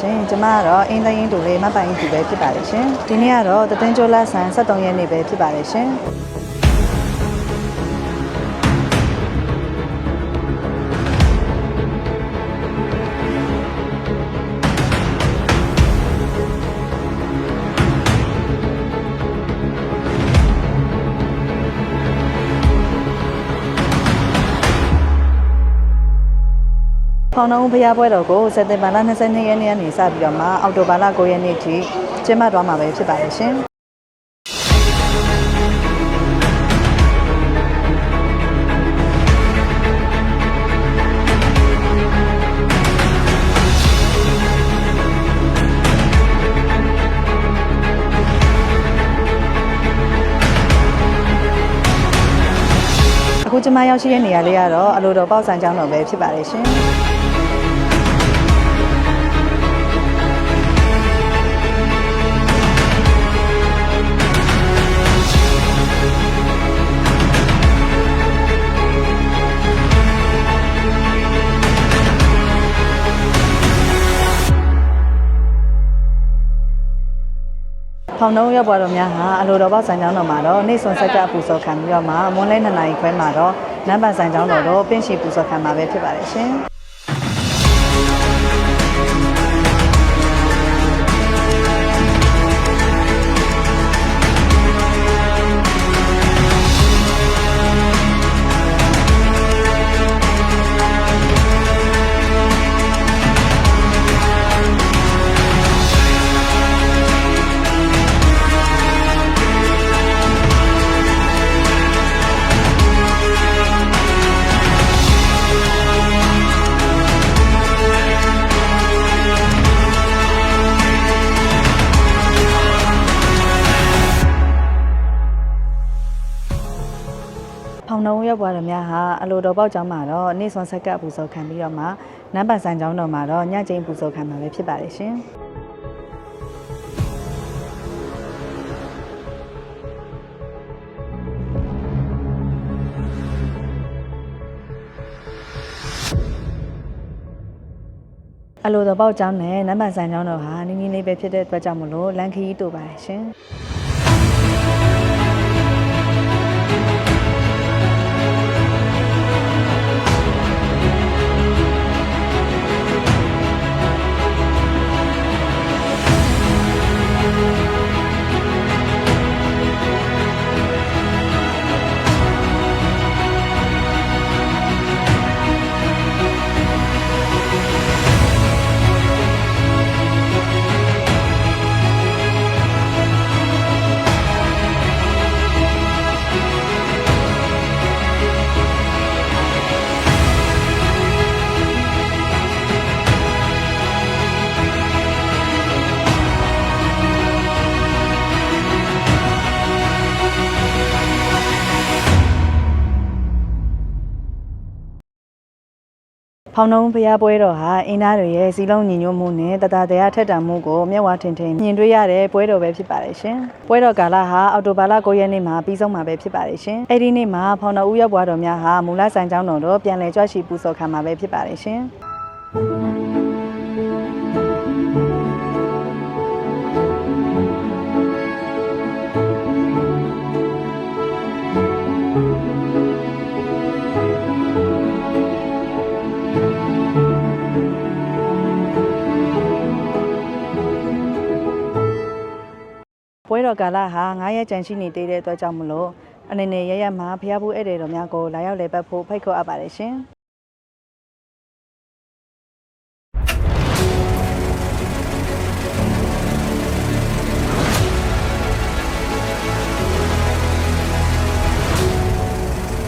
ရှင်ကျမကတော့အင်းသိန်းတူလေးမပိုင်တူပဲဖြစ်ပါတယ်ရှင်ဒီနေ့ကတော့တသိန်းကျော်လဆန်73ရက်နေ့ပဲဖြစ်ပါတယ်ရှင် ဖောင်နှုံးဖျားပွဲတော်ကိုစက်တင်ဘာလ22ရက်နေ့ကနေစပြီးတော့မှအောက်တိုဘာလ9ရက်နေ့ထိကျင်းပသွားမှာပဲဖြစ်ပါတယ်ရှင်အခုကျမရောက်ရှိတဲ့နေရာလေးကတော့အလိုတော်ပေါက်ဆန်ကျောင်းတော်ပဲဖြစ်ပါတယ်ရှင် ဖောင်နှုံးရောက်ပေါ်တော်များဟာအလိုတော်ပေါက်ဆန်ကျောင်းတော်မှာတော့နေဆွန်ဆက်ကပူဇော်ခံပြီးတော့မှမွန်းလဲ2နာရီခွဲမှာတော့နန်းပန်ဆန်ကျောင်းတော်တော့ပင့်ရှိပူဇော်ခံမှာပဲဖြစ်ပါတယ်ရှင် နှုံးရောက်ပေါ်တော်များဟာအလိုတော်ပေါက်ကျောင်းမှာတော့နေဆွန်ဆက်ကပူဇော်ခံပြီးတော့မှနန်းပန်ဆန်ကျောင်းတော်မှာတော့ညကျင်းပူဇော်ခံမှာပဲဖြစ်ပါတယ်ရှင်အလိုတော်ပေါက်ကျောင်းနဲ့နံပါတ်ဆိုင်ကျောင်းတော်ဟာနီးနီးလေးပဲဖြစ်တဲ့အတွက်ကြောင့်မလို့လန်ခီးတူပါတယ်ရှင် ဖောင်နှုံးဖျားပွဲတော်ဟာအင်းသားတွေရဲ့စီလုံးညီညွတ်မှုနဲ့တတတရားထက်တန်မှုကိုမျက်ဝါထင်ထင်မြင်တွေ့ရတဲ့ပွဲတော်ပဲဖြစ်ပါတယ်ရှင်ပွဲတော်ကာလဟာအောက်တိုဘာလ9ရက်နေ့မှာပြီးဆုံးမှာပဲဖြစ်ပါတယ်ရှင်အဲ့ဒီနေ့မှာဖောင်နှုံးဦးရောက်ပွားတော်များဟာမူလဆိုင်ကျောင်းတော်တော့ပြန်လည်ကြွရှိပူဇော်ခံမှာပဲဖြစ်ပါတယ်ရှင် တော်ကာလဟာ9ရက်ကြန့်ရှိနေသေးတဲ့အတွက်ကြောင့်မလို့အနေနဲ့ရရမှာဖျားဘူးဧည့်သည်တော်များကိုလာရောက်လည်ပတ်ဖို့ဖိတ်ခေါ်အပ်ပါတယ်ရှင်။